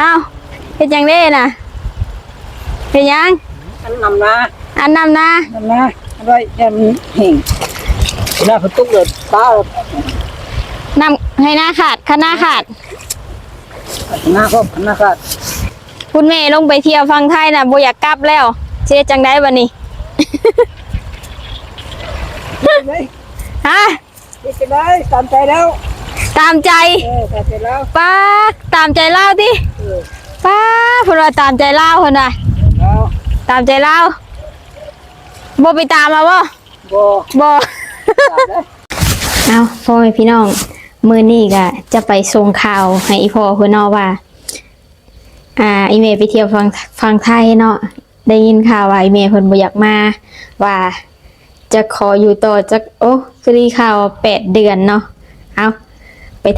อ้าวเฮ็ดหยังเด้น่ะเฮ็ดหยัง อันนำนะอันนำนะนำนะอะไรยันเห่งหน้าประตูเลยตานำให้หน้าขาดข้าหน้าขาด หน้าก็หน้าขาดคุณแม่ลงไปเที่ยวฟังไทยน่ะบ่อยากกลับแล้วเจ๊จังได้บัดนี้เลยฮะไปเลยตามใจแล้ว ตามใจเออตามใจแล้วป้าตามใจเล่าติเออป้าเพิ่นว่าตามใจเล่าเพิ่นน่ะ แล้วตามใจเล่าบ่ไปตามมาบ่บ่บ่ตามแล้วเอาพ่อแม่พี่น้อง มือนี้ก็จะไปส่งข่าวให้อีพ่อเพื่อนเนาะว่า อ่า อีเมลไปเที่ยวฟังฟังไทยเนาะได้ยินข่าวว่าอีเมลเพิ่นบ่อยากมาว่า จะขออยู่ต่อจักโอ้คือดีข่าวแปดเดือนเนาะเอาไป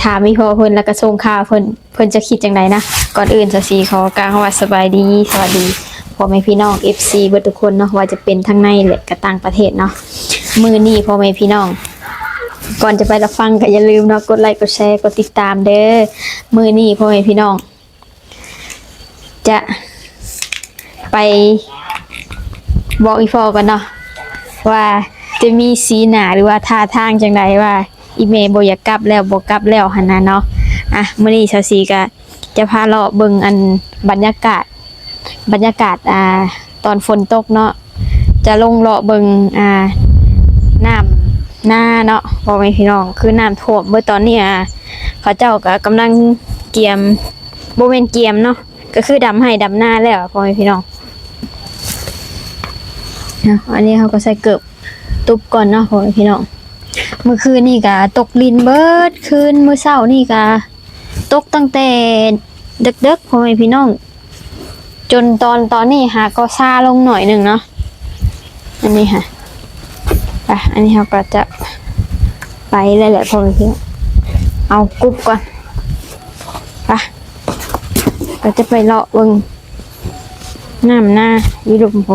ถามอีพ่อเพิ่นแล้วก็ส่งข่าวเพิ่นเพิ่นจะคิดจังไดนะก่อนอื่นจะสีขอกล่าวว่าสบายดีสวัสดีพ่อแม่พี่น้อง FC เบิดทุกคนเนาะว่าจะเป็นทั้งในและก็ต่างประเทศเนาะมือนี้พ่อแม่พี่น้อง ก่อนจะไปรับฟังก็อย่าลืมเนาะกดไลค์กดแชร์กดติดตามเด้อมือนี้พ่อแม่พี่น้อง จะไปบอกอีฟอกันเนาะว่าจะมีสีหนาหรือว่าท่าทางจังไดว่า อีเมลบอยากกลับแล้วบกลับแล้วหันนะเนาะอะมื้อนี้ชาวซีก็จะพาเลาเบิ่งอันบรรยากาศ บรรยากาศอ่าตอนฝนตกเนาะจะลงเลาะเบิ่งอ่าน้ำหน้าเนาะพ่อแม่พี่น้องคือน้ำท่วมเมื่อตอนนี้อะเขาเจ้าก็กำลังเกียมโบเวนเกียมเนาะก็คือดำให้ดำหน้าแล้วพ่อแม่พี่น้องนะอันนี้เขาก็ใส่เกือบตุบก่อนเนาะพ่อแม่พี่น้อง เมื่อคืนนี่ก็ตกลินเบิดคืนเมื่อเช้านี่ก็ตกตั้งแต่ดึกๆพ่อแม่พี่น้อง จนตอนตอนนี้หาก็ซาลงหน่อยหนึ่งเนาะอันนี้ค่ะไปอันนี้เราก็จะไปเลยแหละพอไปเที่เอากรุ๊บก่อนไปเราจะไปเลาะเบิงน้ำหน้าวิรุมโพ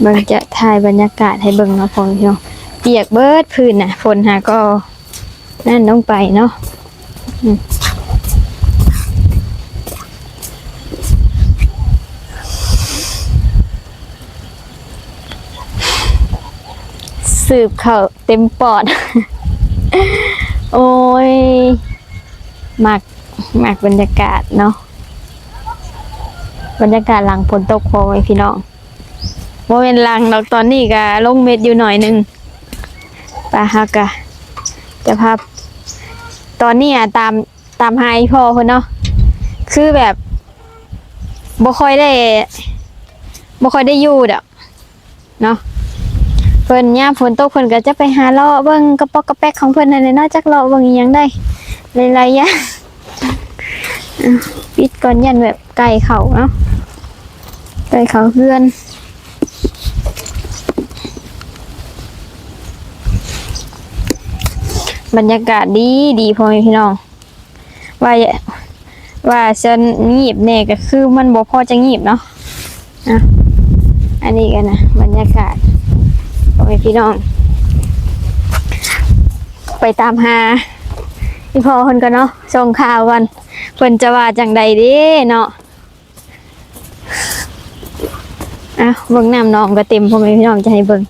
เบิงจะถ่ายบรรยากาศให้เบิงเนาะพอไปเที่ยวเปียกเบิดพื้นน่ะฝนหาก็นั่นต้องไปเนาะสืบเขาเต็มปอด โอ้ยหมักหมักบรรยากาศเนาะบรรยากาศหลังฝนตกพอไว้พี่น้อง โมเป็นลังดอกตอนนี้ก็ลงเม็ดอยู่หน่อยหนึงปะฮักกะจะพาตอนนี้อะตามตามไฮพ่อเพิ่นเนาะคือแบบบ่ค่อยได้บ่ค่อยได้อยู่ดอกเนาะเพิ่นยาฝนตกเพิ่นก็จะไปหาเลาะเบิ่งกระปอกกระแป๊กของเพิ่นนั่นแหละเนาะจักเลาะเบิ่งอีหยังได้หลายๆอย่างอะปิดก่อนยันแบบไก่เขาเนาะไก่เขาเฮือน บรรยากาศดีดีพ่อแม่พี่น้อง ว่าว่าว่าจะงีบแน่ก็คือมันบ่พอจะงีบเนาะอะอันนี้กันนะบรรยากาศพ่อแม่พี่น้อง ไปตามหาพี่พ่อคนกันเนาะส่งข่าวกันเพิ่นจะว่าจังใดด้เนาะอะเบิ่งน้ำน้องก็เต็มพ่อแม่พี่น้องจะให้เบิ่ง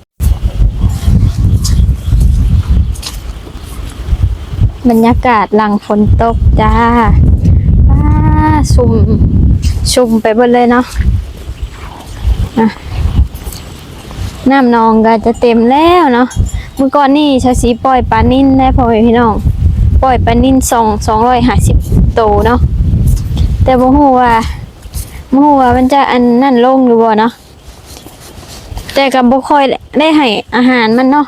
บรรยากาศหลังฝนตกจ้าป้าซุ่มชุมไปเบิดเลยเนาะอะน้ำนองก็จะเต็มแล้วเนาะเมื่อก่อนนี่ชาสีปล่อยปลานิ่นได้พอไหมพี่น้อง ปล่อยปลานิ่นสองสองร้อยห้าสิบโตวเนาะแต่บ่ฮู้ว่าบ่ฮู้ว่ามันจะอันนั่นลงหรือบ่เนาะแต่ก็บ่ค่อยได้ให้อาหารมันเนาะ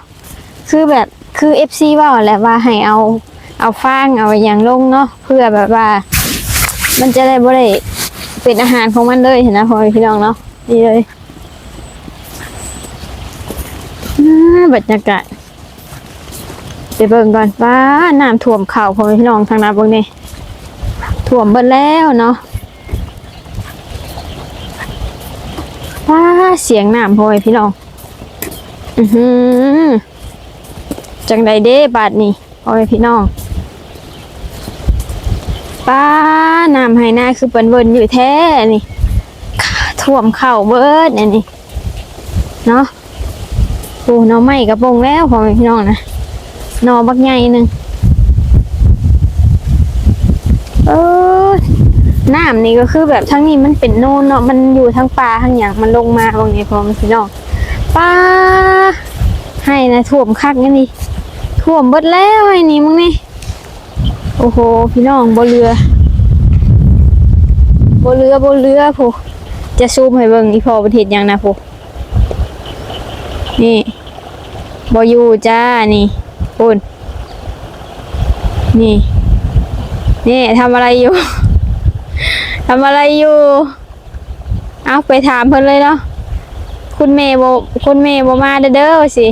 คือแบบคือ FC เว่าแหละว่าให้เอา เอาฟางเอาอย่างลงเนาะเพื่อแบบว่า มันจะได้บ่ได้เป็นอาหารของมันเลยเห็นนะพอพี่น้องเนาะดีเลยบรรยากาศไปเบิ่งก่อนว่าน้ำท่วมเข่าพ่อพี่น้องทางนั้นเบิ่งนี่ท่วมเบิดแล้วเนาะว้าเสียงน้ำพ่อพี่น้อง อือหือจังใดเด้บาดนี่พ่อพี่น้อง ป้าน้ำให้หน้าคือเปิ้นเวินอยู่แท้นี่ท่วมเข่าเบิดอันนี่เนาะโอ้น้อไม้กระโปรงแล้วพอมพี่น้องนะนอบักใหญ่หนึ่งเออน้ำนี่ก็คือแบบทั้งนี้มันเป็นโน่นเนาะมันอยู่ทั้งปลาทั้งอย่างมันลงมาบางนี้พอมพี่น้องป้าให้นะท่วมคักนี่นี่ท่วมเบิดแล้วไอ้นี่มึงนี่ อ้โห พี่น้องบนเรือบ่เรือบ่เรือผู้จะซูมให้เบิ่งอีพอประเทศยังนะผู้นี่บ่อยู่จ้านี่ปุ่นนี่ นี่ทำอะไรอยู่ ทำอะไรอยู่ เอาไปถามเพิ่นเลยเนาะคุณเมย์บ่คุณเมย์บ่มาเด้อสิ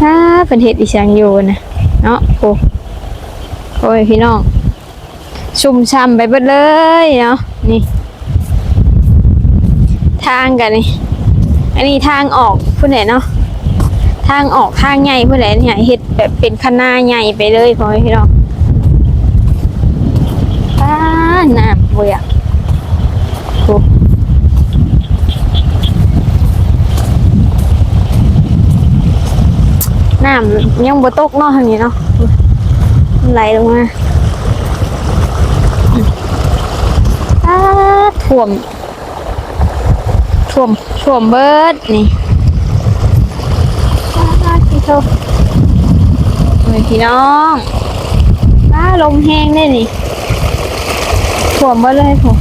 ถ้าเพิ่นเฮ็ดอีสังอยู่นะ เนาะโอ้ โอ้ยพี่น้อง ชุ่มช่ำไปเบิดเลยเนาะนี่ ทางกันนี่ อันนี้ทางออกผู้ไหนเนาะทางออกทางใหญ่ผู้ไหนเนี่ยเฮ็ดแบบเป็นคณะใหญ่ไปเลยพอพี่น้องป้าน้ำเบื่อน้ำยังบ่ตกเนาะทางนี้เนาะ ไหลลงมาอาท่วม ท่วม ท่วมเบิดนี่าพี่โทเฮ้ยพี่น้องอ้าลมแห้งได้นี่ท่วมเบิดเลยผม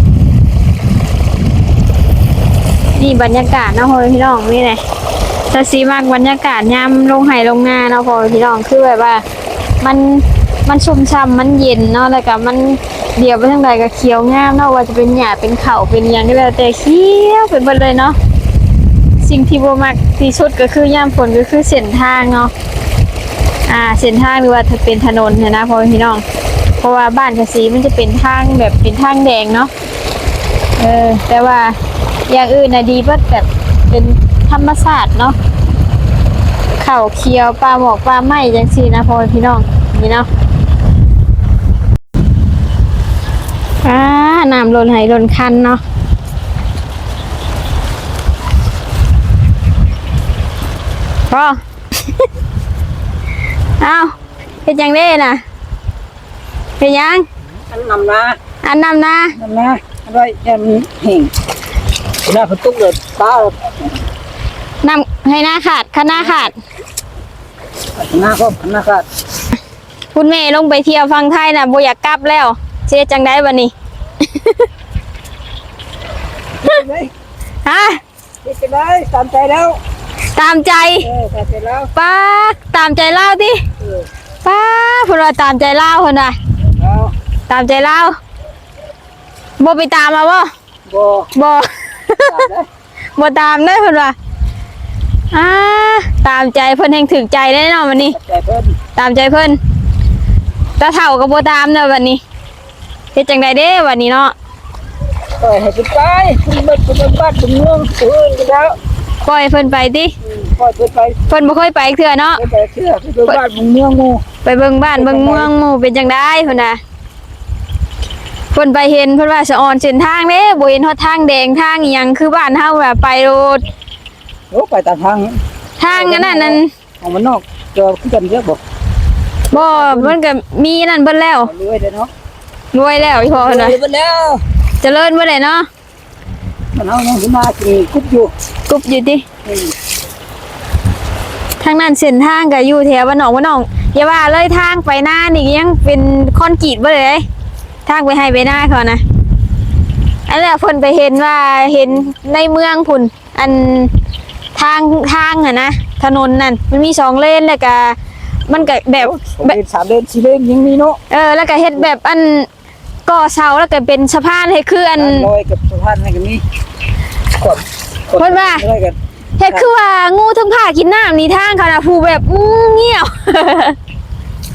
นี่บรรยากาศนะพ่อพี่น้องนี่ไงจะสีมากบรรยากาศยามลงไห่ลงนาเนาะพ่อพี่น้องคือแบบว่า มัน มันชุ่มช่ำมันเย็นเนาะแล้วก็มันเดียวไปทางใดก็เขียวงามเนาะว่าจะเป็นหญ้าเป็นเขาเป็นหยังก็แล้วแต่เขียวเป็นหมดเลยเนาะสิ่งที่บ่มักที่สุดก็คือย่ามฝนก็คือเส้นทางเนาะอ่าเส้นทางหรือว่าถ้าเป็นถนนเนี่ยนะพ่อพี่น้อง เพราะว่าบ้านกะสีมันจะเป็นทางแบบเป็นทางแดงเนาะเออแต่ว่าอย่างอื่นนะดีเบิดแบบเป็นธรรมชาสติเนาะเข้าเคียวปลาหมอกปลาไหมจังซี่นะพ่อพี่น้องนี่เนาะ อ่าน้ำลนไหลนคันเนาะพ่อเอาเฮ็ดจังเด้น่ะเฮ็ดหยังอันนำนะอันนำนะนำนะอะไรยันแห่งหน้าประตูเลยป้านำให้หน้าขาดข้าหน้าขาดหน้าก็หน้าขาดคุณแม่ลงไปเที่ยวฟังไทยน่ะบ่อยากกลับแล้ว เสียจังได้บัดนี้เลยฮะไปเลยตามใจแล้วตามใจเออตามใจแล้วป้าตามใจเล่าดิเออป้าเพนว่าตามใจเล่าคนน่ะ เอาตามใจเล่าบ่ไปตามมาบ่บ่บ่ ตามได้ บ่ตามได้อเพิ่นว่าอ่าตามใจเพิ่นแห่งถึกใจแน่นอนวันนี้ ใจเพิ่นตามใจเพิ่นตาเฒ่าก็บ่ตามเด้อวันนี้ เฮ็ดจังไดเด้วันนี้เนาะปล่อยให้เป็นไปคุณเบิดเป็นบ้านเป็นเมืองผู้อื่นก็แล้วปล่อยเพิ่นไปติอืมปล่อยเพิ่นไปเพิ่นบ่เคยไปเทื่อเนาะ ไปเชื่อเป็นบ้านเป็นเมืองหมู่ไปเบิ่งบ้านเบิ่งเมืองหมู่เป็นจังไดเพิ่นน่ะเพิ่นไปเห็นเพิ่นว่าสะออนเส้นทางเด้บ่เห็นฮอดทางแดงทางอีหยังคือบ้านเฮาแบบไปโลดโอ้ไปตามทางทางอันนั้นนั่นของมันนอกเจอขึ้นกันเยอะบอกบ่มันก็มีนั่นเบิดแล้วเรื่อยเลยเนาะ รวยแล้วอีพ่อเพิ่นน่ะเรื่อยไปแล้วเจริญเบิดเลยเนาะมันเอายังขึ้นมากินคุบอยู่กรุบอยู่ติอืมทางนั้นเส้นทางก็อยู่แถวบ้านหนองบ้านหนองอย่าว่าเลยทางไปหน้านี่ยังเป็นคอนกรีตเบิดเลยทางไปให้ไปหน้าเขานะอันแหละเพิ่นไปเห็นว่าเห็นในเมืองพุ่นอันทางทางอะนะถนนนั่นมันมีสองเลนแล้วก็มันก็แบบ สองเลนสามเลนสี่เลนยังมีเนาะ เออแล้วก็เฮ็ดแบบอัน ก่อเสาแล้วก็เป็นสะพานให้คืออันลอยกับสะพานอะไรกันนี่กดกดเพิ่นว่าอะไรกันเฮ็ดคือว่างูทั้งผ้ากินน้ำนี่ทางเขานะผู้แบบอื้อเงี้ยว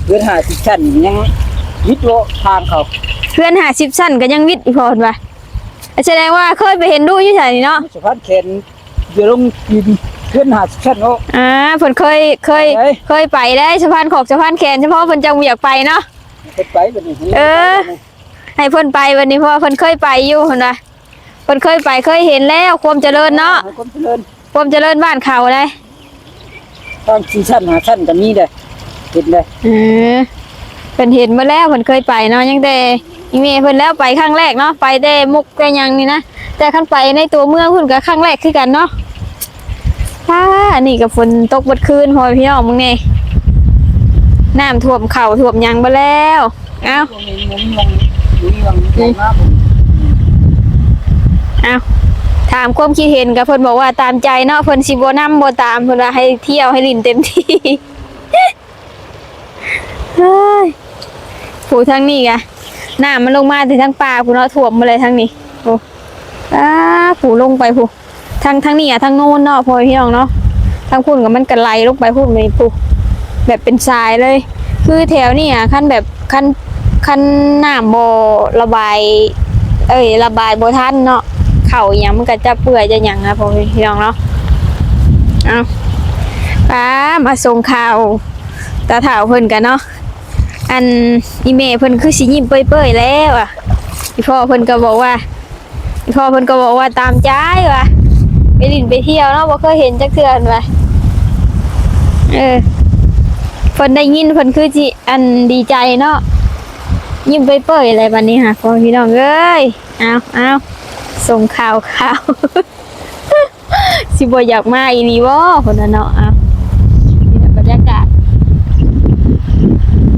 เพื่อนหาสิชั้นยังยิดโลทางเขาเพื่อนหาสิบสั้นก็ยังวิทย์อีพอเห็นปะแสดงว่าเคยไปเห็นดูอยู่ไสนี่เนาะสะพานแขนเดี๋ยวลงดินเพื่อนหาสิชั้นเนาะอ่าเพิ่นเคยเคยไปเคยไปได้สะพานขอกสะพานแขนเฉพาะเพิ่นจังบ่อยากไปเนาะเไปไปบัดนี้เออ ให้เพิ่นไปวันนี้เพราะว่าเพิ่นเคยไปอยู่เพิ่นว่าเพิ่นเคยไปเคยเห็นแล้วความเจริญเนาะให้คนเจริญความเจริญบ้านเขาเลยตอนสี่ชั้นหาชั้นก็มีเด้อเห็นเด้อเออเพิ่นเห็นมาแล้วเพิ่นเคยไปเนาะยังแต่อีเมเพิ่นแล้วไปครั้งแรกเนาะไปแต่มุกแต่หยังนี่นะแต่คันไปในตัวเมืองเพิ่นก็ครั้งแรกคือกันเนาะว้าอันนี้ก็ฝนตกเบัดคืนพอพี่น้องมึงนี่น้ำท่วมเข่าท่วมหยังไปแล้วเอ้าตรงนี้มุมมองมุมมองมองหน้าผม เอาถามความคิดเห็นกับเพิ่นบอกว่าตามใจเนาะเพิ่นสิบ่นำบ่ตามเพิ่นว่าให้เที่ยวให้ลินเต็มที่เฮ้ยผู้ทางนี้กะน้ำมันลงมาถึงทางป่าผู้เนาะท่วมมาเลยทางนี้โอ้อ้าผู้ลงไปผู้ทางทางนี้อะทางโน้นเนาะพ่อพี่น้องเนาะทางพุ่นกับมันกระไหลลงไปพุ่นเลยผู้แบบเป็นทรายเลย คือแถวนี้อะขั้นแบบขั้น ขั้นน้ำบ่ระบาย เอ้ย ระบายบ่ทันเนาะเข่าอย่างมันก็จะเปื่อยจะหยังนะพ่อพี่น้องเนาะเอาป้ามาส่งข่าวตาถาวเพิ่นกันเนาะอันอีเมเพิ่นคือสิยิ้มเปื่อยๆแล้วอะอีพ่อเพิ่นก็บอกว่าอีพ่อเพิ่นก็บอกว่าตามใจว่ะไปดินไปเที่ยวเนาะบ่เคยเห็นจักเทื่อว่ะเออเพิ่นได้ยินเพิ่นคือสิอันดีใจเนาะ ยิ้มเปื่อยๆอะไรบัดนี้ค่ะพ่อพี่น้องเอ้ยเอาเอาส่งข่าวข่าวสิบอยากมาอีหลีบ่คนน่ะเนาะเอานี่น่ะบรรยากาศ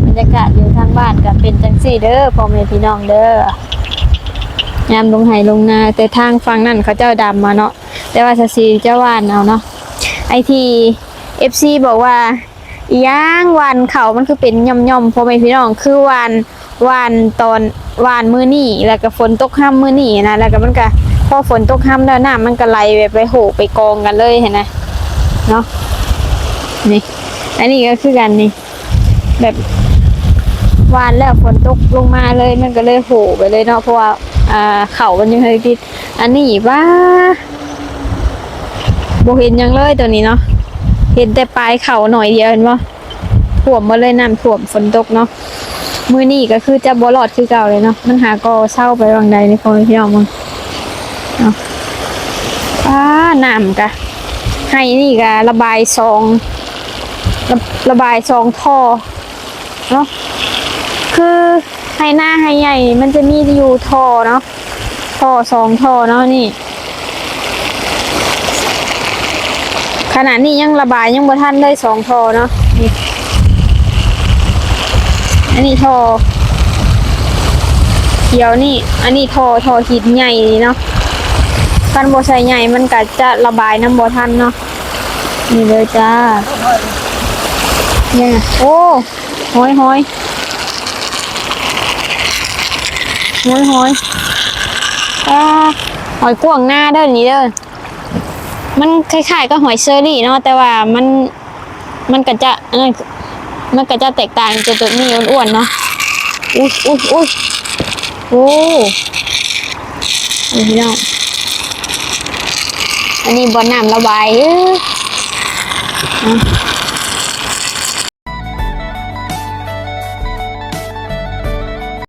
บรรยากาศอยู่ทางบ้านก็เป็นจังซี่เด้อพ่อแม่พี่น้องเด้อยามลงไห้ลงนาแต่ทางฝั่งนั้นเขาเจ้าดำมาเนาะแต่ว่าสสีเจ้าวานเอาเนาะไอที FC บอกว่าย่างวานเขามันคือเป็นย่อมๆพ่อแม่พี่น้องคือวาน หวานตอนหวานมื้อนี้แล้วก็ฝนตกห้ามมื้อนี้นะแล้วก็มันก็พอฝนตกห้ามแล้วน้ำมันก็ไหลไปไปโหไปกองกันเลยเห็นไหมเนาะนี่อันนี้ก็คือกันนี่แบบวานแล้วฝนตกลงมาเลยมันก็เลยโหไปเลยเนาะเพราะว่าอ่าเขามันยังเคยติดอันนี้ว่าโบเห็นยังเลยตัวนี้เนาะเห็นแต่ปลายเขาหน่อยเดียวเห็นปะ ท่วมมาเลยน้ำท่วมฝนตกเนาะมือนี่ก็คือจะบอลอดคือเก่าเลยเนาะมันหาก็เศร้าไปวังใดในพอพี่น้องมึงเนาะอ้าน้ำกะให้นี่กะระบายซองระระบายซองท่อเนาะคือให้หน้าให้ใหญ่ มันจะมีอยู่ท่อเนาะท่อสองท่อเนาะนี่ขณะนี้ยังระบายยังบ่ทันได้สองท่อเนาะนี่ อันนี้ทอเขียวนี่ อันนี้ทอทอหินใหญ่นี่เนาะกันบ่ใส่ใหญ่มันก็จะระบายน้ำบ่ทันเนาะนี่เลยจ้าเนี่ยโอ้หอยหอยหอยหอยอ่าหอยกวางหน้าเด้อนี่เด้อมันคล้ายๆกับหอยเชอรี่เนาะแต่ว่ามันมันก็จะเอ้ย มันก็จะแตกต่างจากตัวนี้อ้วนๆเนาะอุ้ยอุ้ยอุ้ยโอ้นี่พี่น้องอันนี้บ่อน้ำระบายเอ้ยอะ